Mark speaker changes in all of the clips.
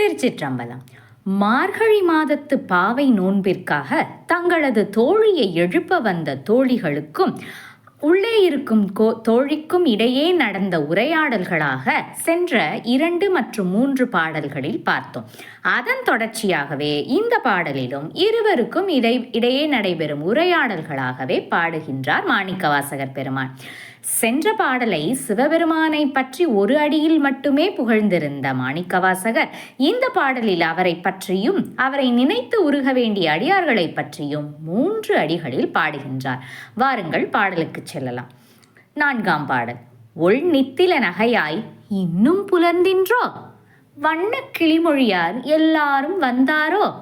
Speaker 1: திருச்சிற்றம்பலம். மார்கழி மாதத்து பாவை நோன்பிற்காக தங்களது தோழியை எழுப்ப வந்த தோழிகளுக்கும் உள்ளே இருக்கும் கோ தோழிக்கும் இடையே நடந்த உரையாடல்களாக சென்ற இரண்டு மற்றும் மூன்று பாடல்களில் பார்த்தோம். அதன் தொடர்ச்சியாகவே இந்த பாடலிலும் இருவருக்கும் இடை இடையே நடைபெறும் உரையாடல்களாகவே பாடுகின்றார் மாணிக்கவாசகர் பெருமான். சென்ற பாடலை சிவபெருமானை பற்றி ஒரு அடியில் மட்டுமே புகழ்ந்திருந்த மாணிக்கவாசகர் இந்த பாடலில் அவரை பற்றியும் அவரை நினைத்து உருக வேண்டிய அடியார்களை பற்றியும் மூன்று அடிகளில் பாடுகின்றார். வாருங்கள் பாடலுக்கு செல்லலாம். நான்காம் பாடல். ஒள் நித்தில நகையாய் இன்னும் புலர்ந்தின்றோ? வண்ண கிளிமொழியார் எல்லாரும் வந்தாரோ?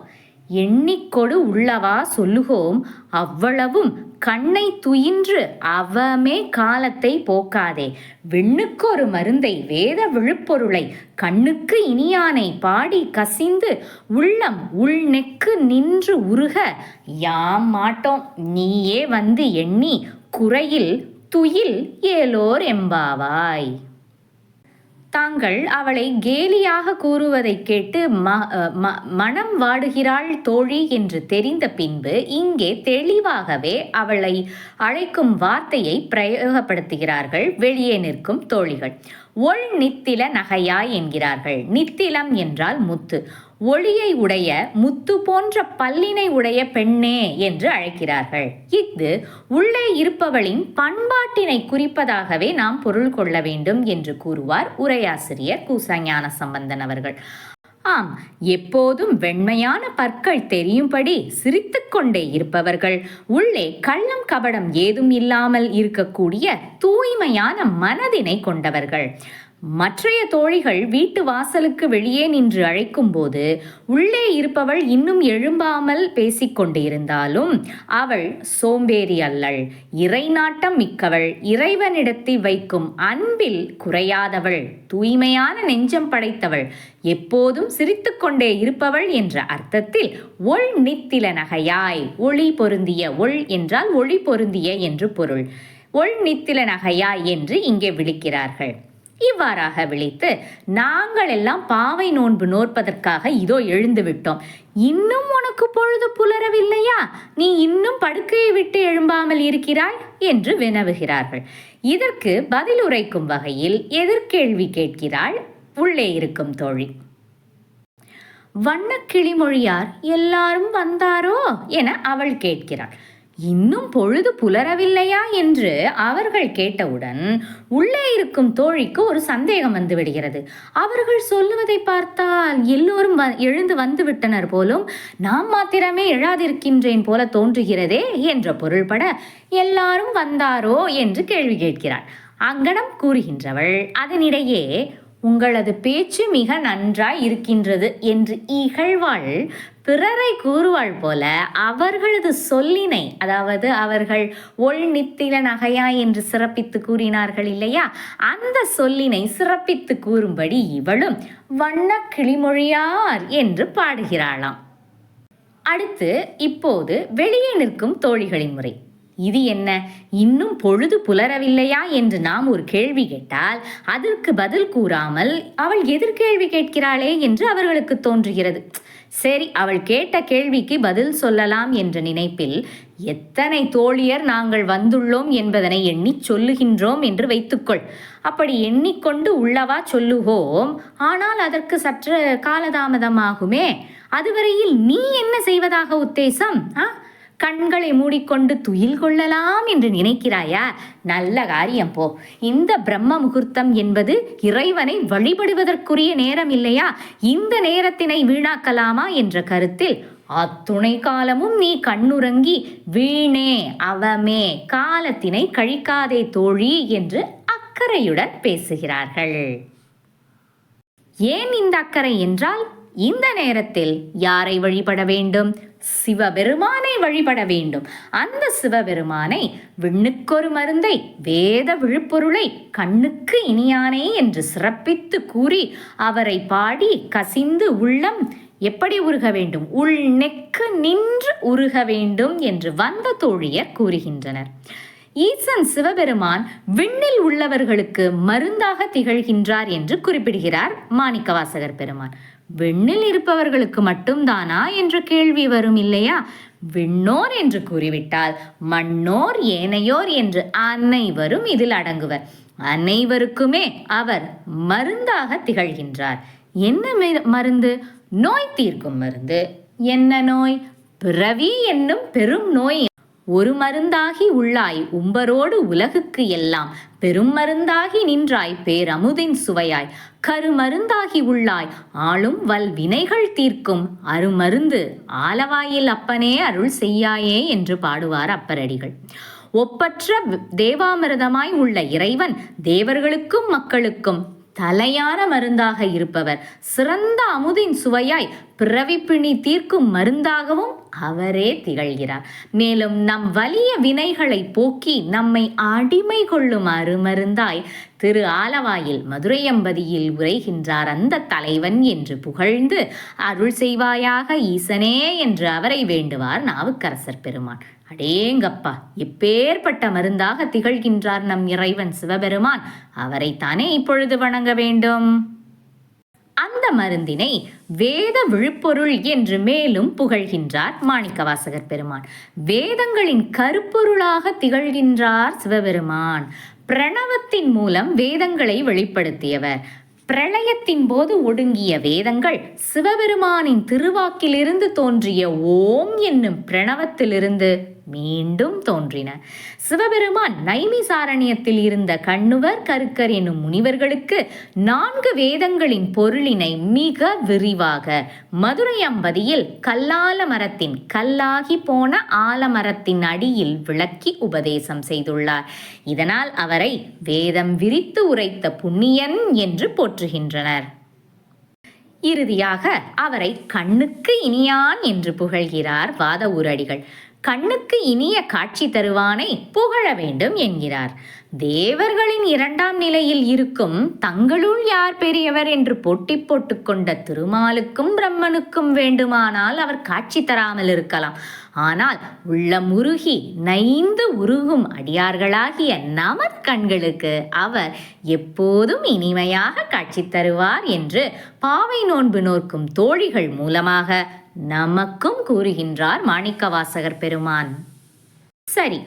Speaker 1: எண்ணிக்கொடு உள்ளவா சொல்லுகோம் அவ்வளவும் கண்ணை துயின்று அவமே காலத்தை போக்காதே. விண்ணுக்கொரு மருந்தை வேத விழுப்பொருளை கண்ணுக்கு இனியானை பாடி கசிந்து உள்ளம் உள்நெக்கு நின்று உருக யாம் மாட்டோம் நீயே வந்து எண்ணி குறையில் துயில் ஏலோர் எம்பாவாய். தாங்கள் அவளை கேலியாக கூறுவதை கேட்டு ம ம- மனம் வாடுகிறாள் தோழி என்று தெரிந்த பின்பு இங்கே தெளிவாகவே அவளை அழைக்கும் வார்த்தையை பிரயோகப்படுத்துகிறார்கள். வெளியே நிற்கும் தோழிகள். ஒள் நித்தில நகையாய் என்கிறார்கள். நித்திலம் என்றால் முத்து. ஒளியை உடைய முத்து போன்ற பல்லினை உடைய பெண்ணே என்று அழைக்கிறார்கள். இது உள்ளே இருப்பவளின் பண்பாட்டினை குறிப்பதாகவே நாம் பொருள் கொள்ள வேண்டும் என்று கூறுவார் உரையாசிரியர் கூசஞான சம்பந்தன் அவர்கள். ஆம் எப்போதும் வெண்மையான பற்கள் தெரியும்படி சிரித்துக்கொண்டே இருப்பவர்கள். உள்ளே கள்ளம் கபடம் ஏதும் இல்லாமல் இருக்கக்கூடிய தூய்மையான மனதினை கொண்டவர்கள். மற்றைய தோழிகள் வீட்டு வாசலுக்கு வெளியே நின்று அழைக்கும்போது உள்ளே இருப்பவள் இன்னும் எழும்பாமல் பேசிக்கொண்டிருந்தாலும் அவள் சோம்பேறி அல்லள். இறைநாட்டம் மிக்கவள் இறைவனிடத்தில் வைக்கும் அன்பில் குறையாதவள் தூய்மையான நெஞ்சம் படைத்தவள் எப்போதும் சிரித்துக்கொண்டே இருப்பவள் என்ற அர்த்தத்தில் ஒள் நித்தில நகையாய் ஒளி பொருந்திய ஒள் என்றால் ஒளி பொருந்திய என்று பொருள். ஒள் நித்தில நகையாய் என்று இங்கே விழிக்கிறார்கள் இவ்வாறாக விழித்து நாங்கள் எல்லாம் பாவை நோன்பு நோற்பதற்காக இதோ எழுந்து விட்டோம். இன்னும் உனக்கு பொழுது புலரவில்லையா? நீ இன்னும் படுக்கையை விட்டு எழும்பாமல் இருக்கிறாய்? என்று வினவுகிறார்கள். இதற்கு பதில் உரைக்கும் வகையில் எதிர்கேள்வி கேட்கிறாள். உள்ளே இருக்கும் தோழி. வண்ண கிளிமொழியார் எல்லாரும் வந்தாரோ? என அவள் கேட்கிறாள். இன்னும் பொழுது புலரவில்லையா என்று அவர்கள் கேட்டவுடன் உள்ளே இருக்கும் தோழிக்கு ஒரு சந்தேகம் வந்து விடுகிறது. அவர்கள் சொல்லுவதை பார்த்தால் எல்லோரும் வ- எழுந்து வந்து விட்டனர் போலும் நாம் மாத்திரமே எழாதிருக்கின்றேன் போல தோன்றுகிறதே என்ற பொருள்பட எல்லாரும் வந்தாரோ என்று கேள்வி கேட்கிறாள். அங்கனம் கூறுகின்றவள் அதனிடையே உங்களது பேச்சு மிக நன்றாய் இருக்கின்றது என்று இகழ்வாள் பிறரை கூறுவாள் போல அவர்களது சொல்லினை அதாவது அவர்கள் ஒள் நித்தில நகையா என்று சிறப்பித்து கூறினார்கள் இல்லையா? அந்த சொல்லினை சிறப்பித்து கூறும்படி இவளும் வண்ண கிளிமொழியார் என்று பாடுகிறாளாம். அடுத்து இப்போது வெளியே நிற்கும் தோழிகளின் முறை. இது என்ன? இன்னும் பொழுது புலரவில்லையா என்று நாம் ஒரு கேள்வி கேட்டால் அதற்கு பதில் கூறாமல் அவள் எதிர்கேள்வி கேட்கிறாளே என்று அவர்களுக்கு தோன்றுகிறது. சரி அவள் கேட்ட கேள்விக்கு பதில் சொல்லலாம் என்ற நினைப்பில் எத்தனை தோழியர் நாங்கள் வந்துள்ளோம் என்பதனை எண்ணிச் சொல்லுகின்றோம் என்று வைத்துக்கொள். அப்படி எண்ணிக்கொண்டு உள்ளவா சொல்லுவோம்? ஆனால் அதற்கு சற்று காலதாமதமாகுமே. அதுவரையில் நீ என்ன செய்வதாக உத்தேசம்? ஆ? கண்களை மூடிக்கொண்டு துயில் கொள்ளலாம் என்று நினைக்கிறாயா? நல்ல காரியம் போ. இந்த பிரம்ம முகூர்த்தம் என்பது இறைவனை வழிபடுவதற்குரிய நேரம் இல்லையா? இந்த நேரத்தினை வீணாக்கலாமா என்ற கருத்தில் அத்துணை காலமும் நீ கண்ணுறங்கி வீணே அவமே காலத்தினை கழிக்காதே தோழி என்று அக்கறையுடன் பேசுகிறார்கள். ஏன் இந்த அக்கறை என்றால் இந்த நேரத்தில் யாரை வழிபட வேண்டும்? சிவபெருமானை வழிபட வேண்டும். அந்த சிவபெருமானை விண்ணுக்கொரு மருந்தை வேத விழுப்பொருளை கண்ணுக்கு இனியானே என்று சிறப்பித்து கூறி அவரை பாடி கசிந்து உள்ளம் எப்படி உருக வேண்டும்? உள் நெக்கு நின்று உருக வேண்டும் என்று வந்த தோழியர் கூறுகின்றனர். ஈசன் சிவபெருமான் விண்ணில் உள்ளவர்களுக்கு மருந்தாக திகழ்கின்றார் என்று குறிப்பிடுகிறார் மாணிக்கவாசகர் பெருமான். விண்ணில் இருப்பவர்களுக்கு மட்டும்தானா என்ற கேள்வி வரும் இல்லையா? விண்ணோர் என்று கூறிவிட்டால் மண்ணோர் ஏனையோர் என்று அனைவரும் இதில் அடங்குவர். அனைவருக்குமே அவர் மருந்தாக திகழ்கின்றார். என்ன மருந்து? நோய் தீர்க்கும் மருந்து. என்ன நோய்? பிறவி என்னும் பெரும் நோய் ஒரு மருந்தாகி உள்ளாய் உம்பரோடு உலகுக்கு எல்லாம். பெரும் மருந்தாகி நின்றாய் பேரமுதின் சுவையாய். கருமருந்தாகி உள்ளாய் ஆளும் வல் வினைகள் தீர்க்கும். அருமருந்து ஆலவாயில் அப்பனே அருள் செய்யாயே என்று பாடுவார் அப்பரடிகள். ஒப்பற்ற தேவாமிரதமாய் உள்ள இறைவன் தேவர்களுக்கும் மக்களுக்கும் தலையான மருந்தாக இருப்பவர். சிறந்த அமுதின் சுவையாய் பிறவிப்பிணி தீர்க்கும் மருந்தாகவும் அவரே திகழ்கிறார். மேலும் நம் வலிய வினைகளை போக்கி நம்மை அடிமை கொள்ளும் அருமருந்தாய் திரு ஆலவாயில் மதுரையம்பதியில் உரைகின்றார் அந்த தலைவன் என்று புகழ்ந்து அருள் செய்வாயாக ஈசனே என்று அவரை வேண்டுவார் நாவுக்கரசர் பெருமான் அடேங்கப்பா எப்பேற்பட்ட மருந்தாக திகழ்கின்றார் நம் இறைவன் சிவபெருமான். அவரைத்தானே இப்பொழுது வணங்க வேண்டும்? அந்த மருந்தினை வேத விழுப்பொருள் என்று மேலும் புகழ்கின்றார் மாணிக்கவாசகர் பெருமான். வேதங்களின் கருப்பொருளாக திகழ்கின்றார் சிவபெருமான். பிரணவத்தின் மூலம் வேதங்களை வெளிப்படுத்தியவர். பிரளயத்தின் போது ஒடுங்கிய வேதங்கள் சிவபெருமானின் திருவாக்கிலிருந்து தோன்றிய ஓம் என்னும் பிரணவத்திலிருந்து மீண்டும் தோன்றின. சிவபெருமான் நைமிசாரண்யத்தில் இருந்த கண்ணுவர் கருக்கர் என்னும் முனிவர்களுக்கு நான்கு வேதங்களின் பொருளினை மிக விரிவாக மதுரை அம்பதியில் கல்லால மரத்தின் கல்லாகி போன ஆலமரத்தின் அடியில் விளக்கி உபதேசம் செய்துள்ளார். இதனால் அவரை வேதம் விரித்து உரைத்த புண்ணியன் என்று போற்றுகின்றனர். இறுதியாக அவரை கண்ணுக்கு இனியான் என்று புகழ்கிறார் வாத ஊரடிகள். கண்ணுக்கு இனிய காட்சி தருவானை புகழ வேண்டும் என்கிறார். தேவர்களின் இரண்டாம் நிலையில் இருக்கும் தங்களுள் யார் பெரியவர் என்று போட்டி போட்டுக்கொண்ட திருமாலுக்கும் பிரம்மனுக்கும் வேண்டுமானால் அவர் காட்சி தராமல் இருக்கலாம். ஆனால் உள்ளம் உருகி நைந்து உருகும் அடியார்களாகிய நமது கண்களுக்கு அவர் எப்போதும் இனிமையாக காட்சி தருவார் என்று பாவை நோன்பு நோக்கும் தோழிகள் மூலமாக நமக்கும் கூறுகின்றார் மாணிக்கவாசகர் பெருமான். சரி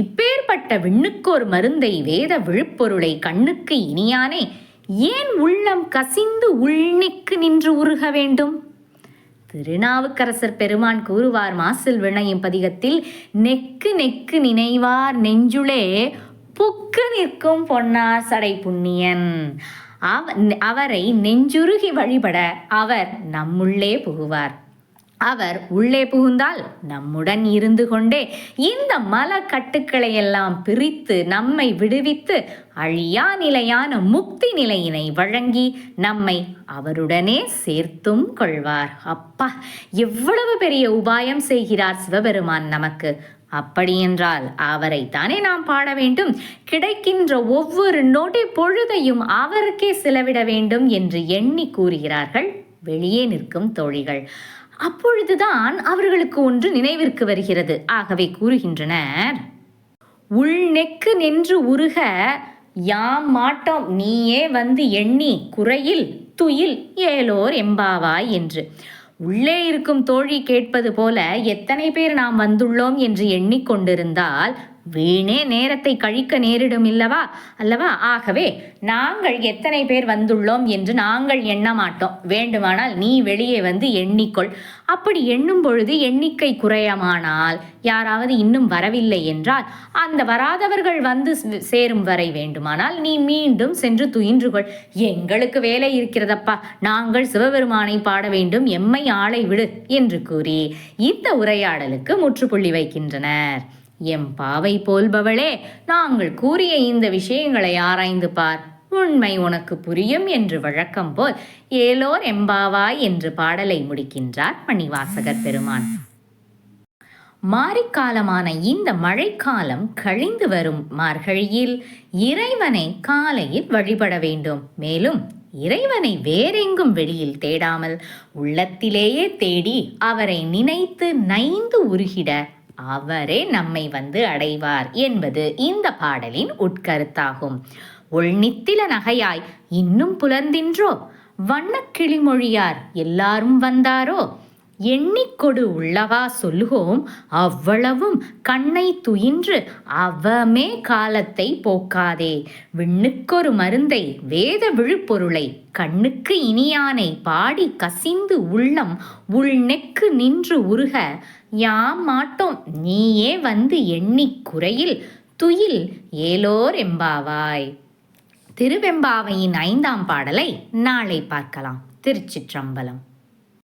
Speaker 1: இப்பேற்பட்ட விண்ணுக்கோர் மருந்தை வேத விழுப்பொருளை கண்ணுக்கு இனியானே ஏன் உள்ளம் கசிந்து உள்நிக்கு நின்று உருக வேண்டும்? திருநாவுக்கரசர் பெருமான் கூறுவார் மாசில் வினையும் பதிகத்தில் நெக்கு நெக்கு நினைவார் நெஞ்சுளே புக்கு நிற்கும் பொன்னார் சடை புண்ணியன். அவரை நெஞ்சுருகி வழிபட அவர் நம்முள்ளே புகுவார். அவர் உள்ளே புகுந்தால் நம்முடன் இருந்து கொண்டே இந்த மலக்கட்டுக்களை எல்லாம் பிரித்து நம்மை விடுவித்து அழியா நிலையான முக்தி நிலையினை வழங்கி நம்மை அவருடனே சேர்த்தும் கொள்வார். அப்பா எவ்வளவு பெரிய உபாயம் செய்கிறார் சிவபெருமான் நமக்கு. அப்படியென்றால் அவரைத்தானே நாம் பாட வேண்டும். கிடைக்கின்ற ஒவ்வொரு நொடி பொழுதையும் அவருக்கே செலவிட வேண்டும் என்று எண்ணி கூறுகிறார்கள் வெளியே நிற்கும் தோழிகள். அப்பொழுதுதான் அவர்களுக்கு ஒன்று நினைவிற்கு வருகிறது. ஆகவே கூறுகின்றனர் உள்நெக்கு நின்று உருக யாம் மாட்டோம் நீயே வந்து எண்ணி குறையில் துயில் ஏலோர் எம்பாவாய் என்று. உள்ளே இருக்கும் தோழி கேட்பது போல எத்தனை பேர் நாம் வந்துள்ளோம் என்று எண்ணிக்கொண்டிருந்தால் வீணே நேரத்தை கழிக்க நேரிடும் இல்லவா? அல்லவா? ஆகவே நாங்கள் எத்தனை பேர் வந்துள்ளோம் என்று நாங்கள் எண்ண மாட்டோம். வேண்டுமானால் நீ வெளியே வந்து எண்ணிக்கொள். அப்படி எண்ணும் பொழுது எண்ணிக்கை குறையமானால் யாராவது இன்னும் வரவில்லை என்றால் அந்த வராதவர்கள் வந்து சேரும் வரை வேண்டுமானால் நீ மீண்டும் சென்று துயின்று கொள் எங்களுக்கு வேலை இருக்கிறதப்பா. நாங்கள் சிவபெருமானை பாட வேண்டும். எம்மை ஆளை விடு என்று கூறி இந்த உரையாடலுக்கு முற்றுப்புள்ளி வைக்கின்றனர். எம் பாவை போல்பவளே நாங்கள் கூறிய இந்த விஷயங்களை ஆராய்ந்து பார். உண்மை உனக்கு புரியும் என்று வழக்கம் போல் ஏலோர் எம்பாவாய் என்று பாடலை முடிக்கின்றார் மணிவாசகர் பெருமான். மாரிக்காலமான இந்த மழைக்காலம் கழிந்து வரும் மார்கழியில் இறைவனை காலையில் வழிபட வேண்டும். மேலும் இறைவனை வேறெங்கும் வெளியில் தேடாமல் உள்ளத்திலேயே தேடி அவரை நினைத்து நைந்து உருகிட அவரே நம்மை வந்து அடைவார் என்பது இந்த பாடலின் உட்கருத்தாகும். உள்நித்தில நகையாய் இன்னும் புலர்ந்தின்றோ? வண்ணக் கிளிமொழியார் எல்லாரும் வந்தாரோ? எண்ணிக்கொடு உள்ளவா சொல்லுவோம்? அவ்வளவும் கண்ணை துயின்று அவமே காலத்தை போக்காதே. விண்ணுக்கொரு மருந்தை வேத விழுப்பொருளை கண்ணுக்கு இனியானை பாடி கசிந்து உள்ளம் உள்நெக்கு நின்று உருக யாம் மாட்டோம். நீயே வந்து எண்ணிக் குறையில் துயில் ஏலோர் எம்பாவாய். திருவெம்பாவையின் ஐந்தாம் பாடலை நாளை பார்க்கலாம். திருச்சிற்றம்பலம்.